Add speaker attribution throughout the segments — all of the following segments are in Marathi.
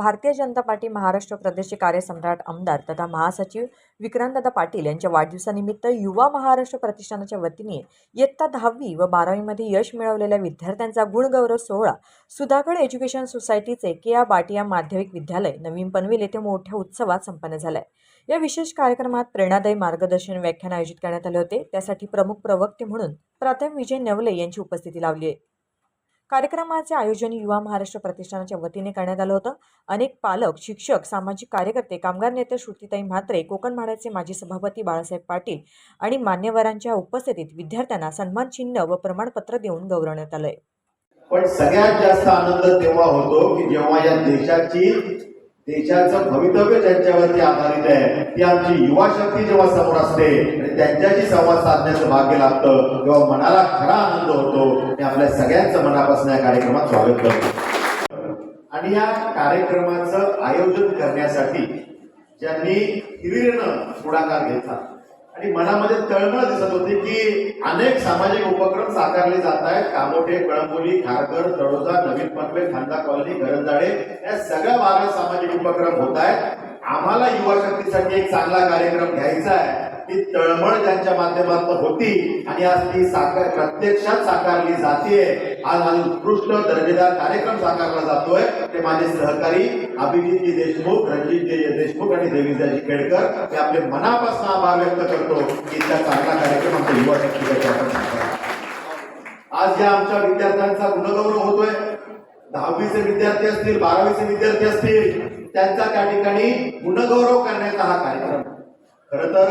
Speaker 1: भारतीय जनता पार्टी महाराष्ट्र प्रदेशचे कार्यसम्राट आमदार तथा महासचिव विक्रांतदादा पाटील यांच्या वाढदिवसानिमित्त युवा महाराष्ट्र प्रतिष्ठानाच्या वतीने इयत्ता दहावी व बारावीमध्ये यश मिळवलेल्या विद्यार्थ्यांचा गुणगौरव सोहळा सुधागड एज्युकेशन सोसायटीचे के आ बाटिया माध्यमिक विद्यालय नवीन पनवेल येथे मोठ्या उत्सवात संपन्न झालाय. या विशेष कार्यक्रमात प्रेरणादायी मार्गदर्शन व्याख्यान आयोजित करण्यात आले होते. त्यासाठी प्रमुख प्रवक्ते म्हणून प्राथम विजय नवले यांची उपस्थिती लावली आहे. कार्यक्रमाचे आयोजन युवा महाराष्ट्र प्रतिष्ठानाच्या वतीने करण्यात आलं होतं. अनेक पालक शिक्षक सामाजिक कार्यकर्ते कामगार नेते श्रुतीताई म्हात्रे कोकण म्हाड्याचे माजी सभापती बाळासाहेब पाटील आणि मान्यवरांच्या उपस्थितीत विद्यार्थ्यांना सन्मान चिन्ह व प्रमाणपत्र देऊन गौरवण्यात आलंय.
Speaker 2: पण सगळ्यात जास्त आनंद तेव्हा होतो की जेव्हा या देशाची देशाचं भवितव्य ज्यांच्यावरती आधारित आहे ती आमची युवा शक्ती जेव्हा समोर असते आणि त्यांच्याशी संवाद साधण्याचं भाग्य लागतं तेव्हा मनाला खरा आनंद होतो. मी आपल्या सगळ्यांचं मनापासून या कार्यक्रमात स्वागत करतो. आणि या कार्यक्रमाचं आयोजन करण्यासाठी ज्यांनी हिरिरीनं पुढाकार घेतला आणि मनामध्ये तळमळ दिसत होती की अनेक सामाजिक उपक्रम साकारले जात आहेत. कामोठे कळंबोली खारघर तळोजा नवीन पनवेल खांदा कॉलनी गरंजाडे या सगळ्या बारा सामाजिक उपक्रम होत आहेत. आम्हाला युवा शक्तीसाठी एक चांगला कार्यक्रम घ्यायचा आहे. ती तळमळ ज्यांच्या माध्यमातून होती आणि आज ती साकार प्रत्यक्षात साकारली जाते आज हा उत्कृष्ट दर्जेदार कार्यक्रम साकारला जातोय ते माझे सहकारी अभिजितजी देशमुख रणजितजी देशमुख आणि देवीजाजी खेडकर हे आपले मनापासून आभार व्यक्त करतो की त्या चांगला कार्यक्रम आमच्या युवा शक्तीसाठी आज या आमच्या विद्यार्थ्यांचा गुणगौरव होतोय. दहावीचे विद्यार्थी असतील बारावीचे विद्यार्थी असतील त्यांचा त्या ठिकाणी गुणगौरव करण्याचा हा कार्यक्रम. खर तर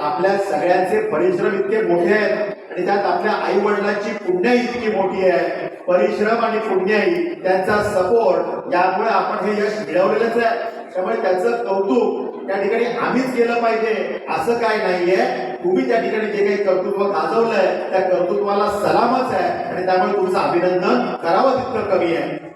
Speaker 2: आपल्या सगळ्यांचे परिश्रम इतके मोठे आहेत. आणि त्यात आपल्या आई वडिलांची पुण्याई इतकी मोठी आहे परिश्रम आणि पुण्याई त्यांचा सपोर्ट यामुळे आपण हे यश मिळवलेलंच आहे. त्यामुळे त्याचं कौतुक त्या ठिकाणी आम्हीच केलं पाहिजे असं काय नाहीये. तुम्ही त्या ठिकाणी जे काही कर्तृत्व गाजवलंय त्या कर्तृत्वाला सलामच आहे. आणि त्यामुळे तुमचं अभिनंदन करावं तितकं कमी आहे.